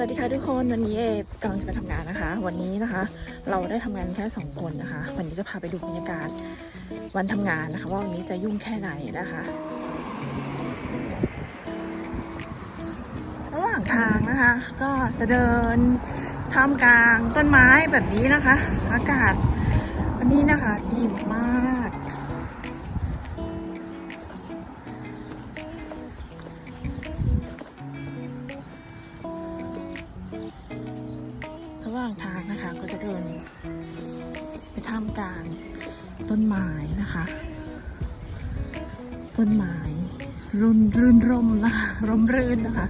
สวัสดีค่ะทุกคนวันนี้เอกำลังจะไปทำงานนะคะ วันนี้นะคะ เราได้ทำงานแค่สองคนนะคะ วันนี้จะพาไปดูบรรยากาศวันทำงานนะคะ ว่าวันนี้จะยุ่งแค่ไหนนะคะระหว่างทางนะคะ ก็จะเดินท่ามกลางต้นไม้แบบนี้นะคะ อากาศวันนี้นะคะดีมาก ต้นไม้รุ่นรื่นร่มนะคะร่มรื่นนะคะ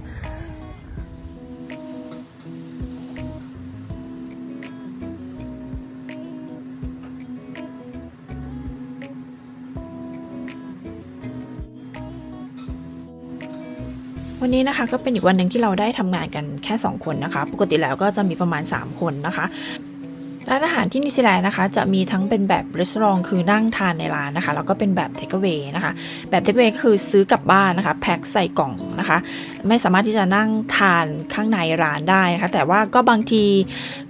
วันนี้นะคะก็เป็นอีกวันหนึ่งที่เราได้ทำงานกันแค่ 2 คนนะคะ ปกติแล้วก็จะมีประมาณ 3 คนนะคะ ร้านอาหารที่นิวซีแลนด์นะคะ จะมีทั้งเป็นแบบรีสอร์ทคือนั่งทานในร้านนะคะ แล้วก็เป็นแบบเทคเว y นะคะ แบบเทคเว y คือซื้อกลับบ้านนะคะ แพ็คใส่กล่องนะคะ ไม่สามารถที่จะนั่งทานข้างในร้านได้นะคะ แต่ว่าก็บางที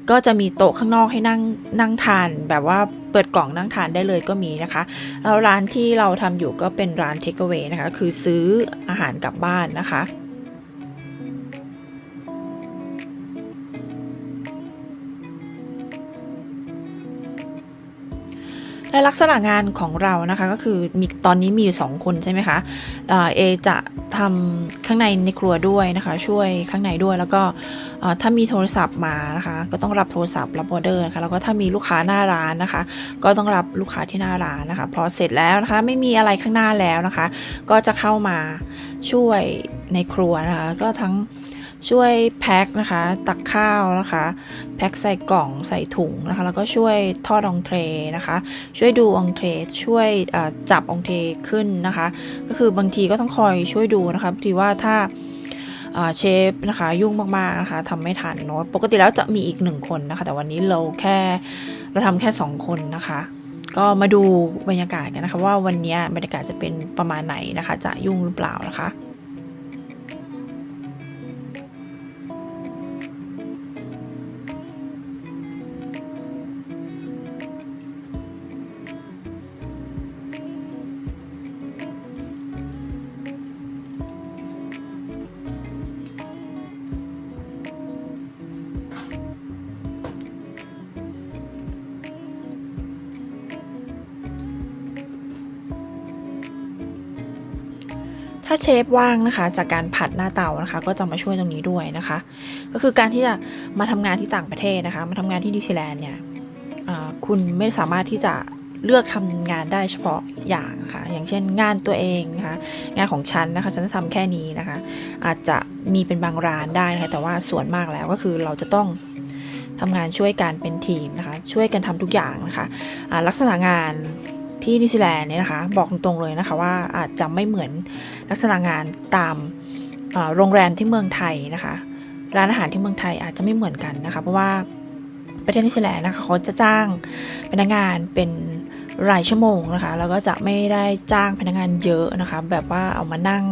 ก็จะมีโต๊ะข้างนอกให้นั่งนั่งทานแบบว่าเปิดกล่องนั่งทานได้เลยก็มีนะคะแล้วร้านที่เราทำอยู่ก็เป็นร้านเทคเว y นะคะ คือซื้ออาหารกลับบ้านนะคะ และลักษณะงานของเรานะคะก็คือมีตอนนี้มีอยู่สองคนใช่ไหมคะเอจะทำข้างในในครัวด้วยนะคะ ช่วยข้างในด้วยแล้วก็ถ้ามีโทรศัพท์มานะคะ ก็ต้องรับโทรศัพท์รับออเดอร์นะคะแล้วก็ถ้ามีลูกค้าหน้าร้านนะคะ ก็ต้องรับลูกค้าที่หน้าร้านนะคะพอเสร็จแล้วนะคะ ไม่มีอะไรข้างหน้าแล้วนะคะ ก็จะเข้ามาช่วยในครัวนะคะ ก็ทั้ง ช่วยแพ็คนะคะ ตักข้าวนะคะ แพ็คใส่กล่องใส่ถุงนะคะ แล้วก็ช่วยทอดองเทรนะคะ ช่วยดูองเทรช่วยจับองเทรขึ้นนะคะ ก็คือบางทีก็ต้องคอยช่วยดูนะคะบางทีว่าถ้าเชฟนะคะยุ่งมากๆนะคะทำไม่ทันเนอะปกติแล้วจะมีอีกหนึ่งคนนะคะ แต่วันนี้เราแค่เราทำแค่สองคนนะคะ ก็มาดูบรรยากาศกันนะคะ ว่าวันนี้บรรยากาศจะเป็นประมาณไหนนะคะ จะยุ่งหรือเปล่านะคะ ถ้าเชฟว่างนะคะ จากการผัดหน้าเตานะคะ ก็จะมาช่วยตรงนี้ด้วยนะคะ ก็คือการที่จะมาทำงานที่ต่างประเทศนะคะ มาทำงานที่นิวซีแลนด์เนี่ยคุณไม่สามารถที่จะเลือกทำงานได้เฉพาะอย่างค่ะ อย่างเช่นงานตัวเองนะคะ งานของฉันนะคะ ฉันจะทำแค่นี้นะคะ อาจจะมีเป็นบางร้านได้นะคะ แต่ว่าส่วนมากแล้วก็คือเราจะต้องทำงานช่วยกันเป็นทีมนะคะ ช่วยกันทำทุกอย่างนะคะอ่าลักษณะงาน ที่นิวซีแลนด์เนี่ยนะคะบอกตรงๆเลยนะคะว่าอาจจะไม่เหมือนลักษณะงานตามโรงแรมที่เมืองไทยนะคะร้านอาหารที่เมืองไทยอาจจะไม่เหมือนกันนะคะ เพราะว่าประเทศนิวซีแลนด์นะคะเขาจะจ้างพนักงานเป็นรายชั่วโมงนะคะแล้วก็จะไม่ได้จ้างพนักงานเยอะนะคะ แบบว่าเอามานั่ง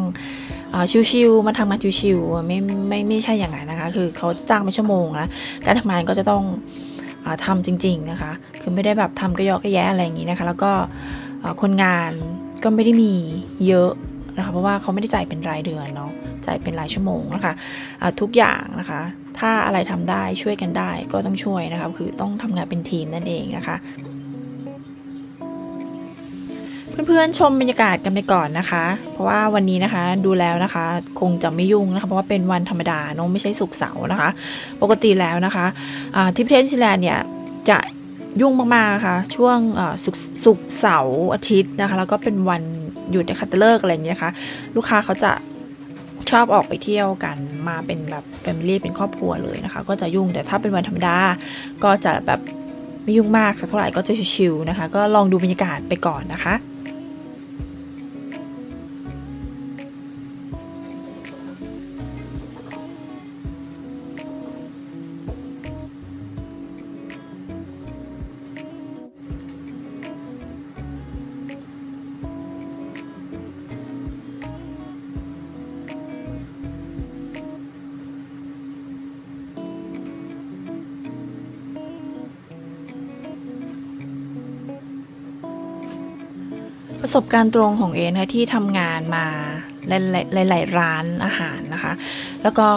ชิวๆมาทำงานชิวๆไม่ไม่ไม่ใช่อย่างนั้นนะคะ คือเขาจะจ้างเป็นชั่วโมงนะการทำงานก็จะต้อง อาทำจริง ๆนะคะ คือไม่ได้แบบทำกระยอกระแยะอะไรอย่างนี้นะคะ แล้วก็คนงานก็ไม่ได้มีเยอะนะคะ เพราะว่าเขาไม่ได้จ่ายเป็นรายเดือนเนาะ จ่ายเป็นรายชั่วโมงนะคะะทุกอย่างนะคะ ถ้าอะไรทำได้ช่วยกันได้ก็ต้องช่วยนะคะ คือต้องทำงานเป็นทีมนั่นเองนะคะ เพื่อนๆชมบรรยากาศกันไปก่อนนะคะ เพราะว่าวันนี้นะคะดูแล้วนะคะคงจะไม่ยุ่งนะคะเพราะว่าเป็นวันธรรมดาเนอะไม่ใช่ศุกเสาร์นะคะ ปกติแล้วนะคะอ่าที่ประเทศนิวซีแลนด์เนี่ยจะยุ่งมากๆนะคะช่วงอ่าศุกเสาร์อาทิตย์นะคะ แล้วก็เป็นวันหยุดนะคะเลิกอะไรอย่างเงี้ยนะคะลูกค้าเขาจะชอบออกไปเที่ยวกันมาเป็นแบบแฟมิลี่เป็นครอบครัวเลยนะคะ ก็จะยุ่งแต่ถ้าเป็นวันธรรมดาก็จะแบบไม่ยุ่งมากสักเท่าไหร่ก็จะชิวๆนะคะ ก็ลองดูบรรยากาศไปก่อนนะคะ ประสบการณ์ตรงของเอนะคะที่ทำงานมาหลายๆร้านอาหารนะคะ แล้วก็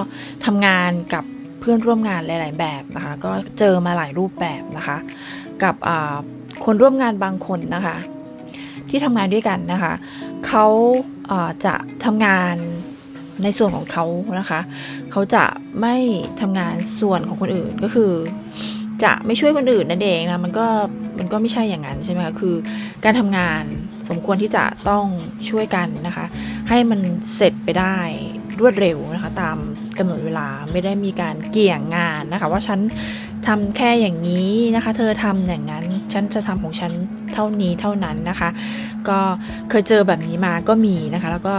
ทำงานกับเพื่อนร่วมงานหลาย ๆ แบบนะคะ ก็เจอมาหลายรูปแบบนะคะ กับคนร่วมงานบางคนนะคะ ที่ทำงานด้วยกันนะคะเขาจะทำงานในส่วนของเขานะคะ เขาจะไม่ทำงานส่วนของคนอื่นก็คือ จะไม่ช่วยคนอื่นนั่นเองนะมันก็มันก็ไม่ใช่อย่างนั้นใช่ไหมคะคือการทำงาน สมควรที่จะต้องช่วยกันนะคะ ให้มันเสร็จไปได้รวดเร็วนะคะตามกำหนดเวลาไม่ได้มีการเกี่ยงงานนะคะ ว่าฉันทำแค่อย่างนี้นะคะ เธอทำอย่างนั้น ฉันจะทำของฉันเท่านี้เท่านั้นนะคะ ก็เคยเจอแบบนี้มาก็มีนะคะ แล้วก็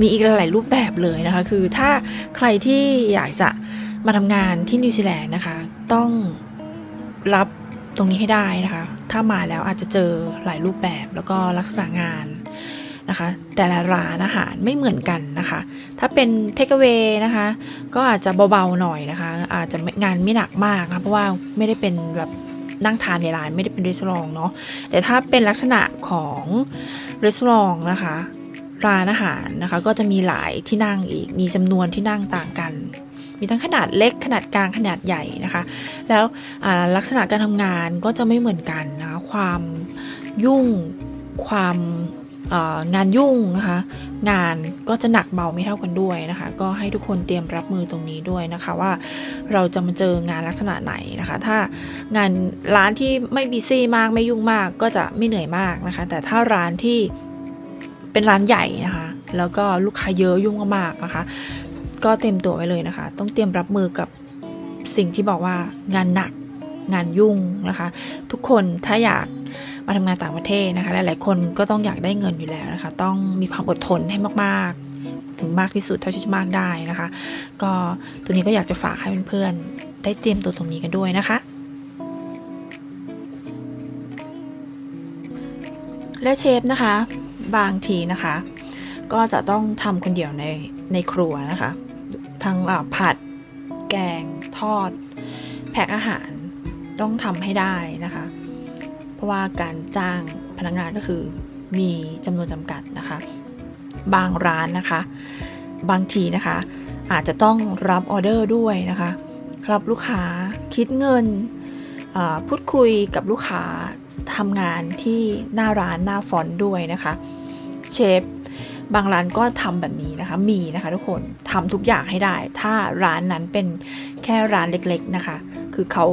มีอีกหลายรูปแบบเลยนะคะ คือถ้าใครที่อยากจะมาทำงานที่นิวซีแลนด์นะคะ ต้องรับ ตรงนี้ให้ได้นะคะ ถ้ามาแล้วอาจจะเจอหลายรูปแบบแล้วก็ลักษณะงานนะคะ แต่ละร้านอาหารไม่เหมือนกันนะคะ ถ้าเป็นเทคเ a เวนะคะ ก็อาจจะเบาๆหน่อยนะคะ อาจจะงานไม่หนักมากนะเพราะว่าไม่ได้เป็นแบบนั่งทานในร้านไม่ได้เป็นรีสอร์ทเนาะแต่ถ้าเป็นลักษณะของรีสอร์ทนะคะร้านอาหารนะคะ ก็จะมีหลายที่นั่งอีกมีจำนวนที่นั่งต่างกัน มีทั้งขนาดเล็กขนาดกลางขนาดใหญ่นะคะ แล้วลักษณะการทำงานก็จะไม่เหมือนกันนะคะความยุ่งความงานยุ่งนะคะงานก็จะหนักเบาไม่เท่ากันด้วยนะคะ ก็ให้ทุกคนเตรียมรับมือตรงนี้ด้วยนะคะว่าเราจะมาเจองานลักษณะไหนนะคะ ถ้างานร้านที่ไม่บีซี่มากไม่ยุ่งมากก็จะไม่เหนื่อยมากนะคะ แต่ถ้าร้านที่เป็นร้านใหญ่นะคะ แล้วก็ลูกค้าเยอะยุ่งมากนะคะ ก็เตรียมตัวไว้เลยนะคะ ต้องเตรียมรับมือกับสิ่งที่บอกว่างานหนักงานยุ่งนะคะ ทุกคนถ้าอยากมาทำงานต่างประเทศนะคะหลายๆคนก็ต้องอยากได้เงินอยู่แล้วนะคะ ต้องมีความอดทนให้มากๆ ถึงมากที่สุดเท่าที่จะมากได้นะคะ ก็ตัวนี้ก็อยากจะฝากให้เพื่อนๆได้เตรียมตัวตรงนี้กันด้วยนะคะ และเชฟนะคะ บางทีนะคะ ก็จะต้องทำคนเดียวในในครัวนะคะ ทั้งผัด แกง ทอด แพ็คอาหารต้องทำให้ได้นะคะ เพราะว่าการจ้างพนักงานก็คือมีจำนวนจำกัดนะคะ บางร้านนะคะ บางทีนะคะ อาจจะต้องรับออเดอร์ด้วยนะคะรับลูกค้าคิดเงินพูดคุยกับลูกค้าทำงานที่หน้าร้านหน้าฟอนต์ด้วยนะคะ เชฟ บางร้านก็ทำแบบนี้นะคะ มีนะคะทุกคนทำทุกอย่างให้ได้ ถ้าร้านนั้นเป็นแค่ร้านเล็กๆนะคะ คือเขา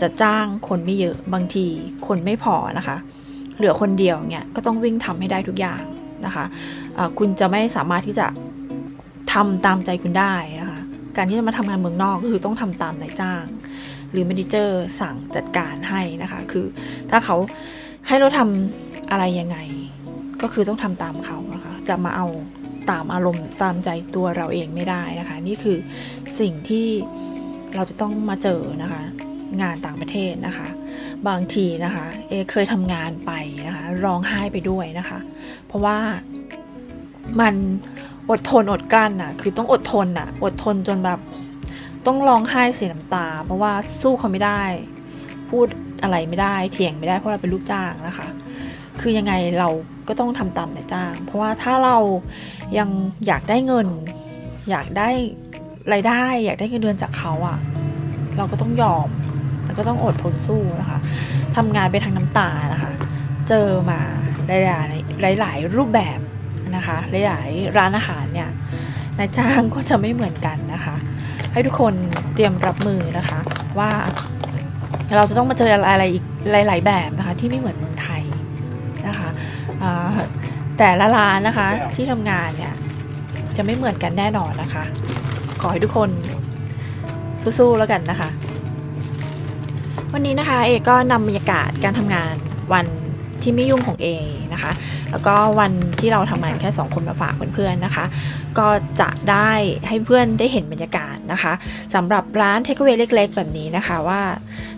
จะจ้างคนไม่เยอะบางทีคนไม่พอนะคะ เหลือคนเดียวเนี่ยก็ต้องวิ่งทำให้ได้ทุกอย่างนะคะะคุณจะไม่สามารถที่จะทำตามใจคุณได้นะคะ การที่จะมาทำงานเมืองนอกก็คือต้องทำตามนายจ้าง หรือ m ม n เจอร์สั่งจัดการให้นะคะ คือถ้าเขาให้เราทำอะไรยังไง ก็คือต้องทำตามเขานะคะ จะมาเอาตามอารมณ์ตามใจตัวเราเองไม่ได้นะคะ นี่คือสิ่งที่เราจะต้องมาเจอนะคะ งานต่างประเทศนะคะ บางทีนะคะเอเคยทำงานไปนะคะร้องไห้ไปด้วยนะคะ เพราะว่ามันอดทนอดกลั้นน่ะคือต้องอดทนน่ะอดทนจนแบบต้องร้องไห้เสียน้ำตา เพราะว่าสู้เขาไม่ได้ พูดอะไรไม่ได้เถียงไม่ได้เพราะเราเป็นลูกจ้างนะคะ คือยังไงเรา ก็ต้องทำตามนายจ้าง เพราะว่าถ้าเรายังอยากได้เงิน อยากได้รายได้ อยากได้เงินเดือนจากเขาอะเราก็ต้องยอม แล้วก็ต้องอดทนสู้นะคะทำงานไปทางน้ำตานะคะ เจอมาหลายๆหลายๆรูปแบบนะคะหลายๆร้านอาหารเนี่ยนายจ้างก็จะไม่เหมือนกันนะคะ ให้ทุกคนเตรียมรับมือนะคะว่าเราจะต้องมาเจออะไรอีกหลาย ๆ แบบนะคะที่ไม่เหมือนเมือง แต่ละร้านนะคะที่ทำงานเนี่ยจะไม่เหมือนกันแน่นอนนะคะ ขอให้ทุกคนสู้ๆแล้วกันนะคะ วันนี้นะคะเอก็นำบรรยากาศการทำงานวันที่ไม่ยุ่งของเอนะคะ แล้วก็วันที่เราทำงานแค่ 2 คนมาฝากเพื่อนๆนะคะ ก็จะได้ให้เพื่อนได้เห็นบรรยากาศนะคะสำหรับร้านเทคเวเล็ก ๆ แบบนี้นะคะว่า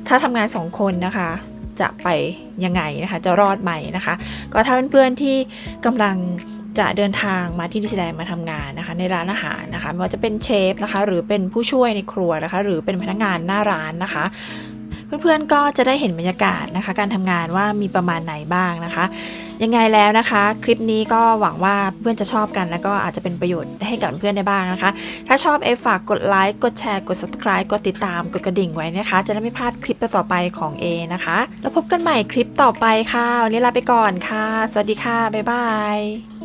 ถ้าทำงาน 2 คนนะคะ จะไปยังไงนะคะจะรอดไหมนะคะ ก็ถ้าเพื่อนๆที่กำลังจะเดินทางมาที่ดิสแลนด์มาทำงานนะคะ ในร้านอาหารนะคะไม่ว่าจะเป็นเชฟนะคะ หรือเป็นผู้ช่วยในครัวนะคะ หรือเป็นพนักงานหน้าร้านนะคะ เพื่อนๆก็จะได้เห็นบรรยากาศนะคะ การทำงานว่ามีประมาณไหนบ้างนะคะ ยังไงแล้วนะคะ คลิปนี้ก็หวังว่าเพื่อนจะชอบกัน แล้วก็อาจจะเป็นประโยชน์ให้กับเพื่อนได้บ้างนะคะ ถ้าชอบเอฝากกดไลค์กดแชร์กด subscribe กดติดตามกดกระดิ่งไว้นะคะ จะได้ไม่พลาดคลิปต่อไปของเอนะคะ แล้วพบกันใหม่คลิปต่อไปค่ะวันนี้ลาไปก่อนค่ะ สวัสดีค่ะบ๊ายบาย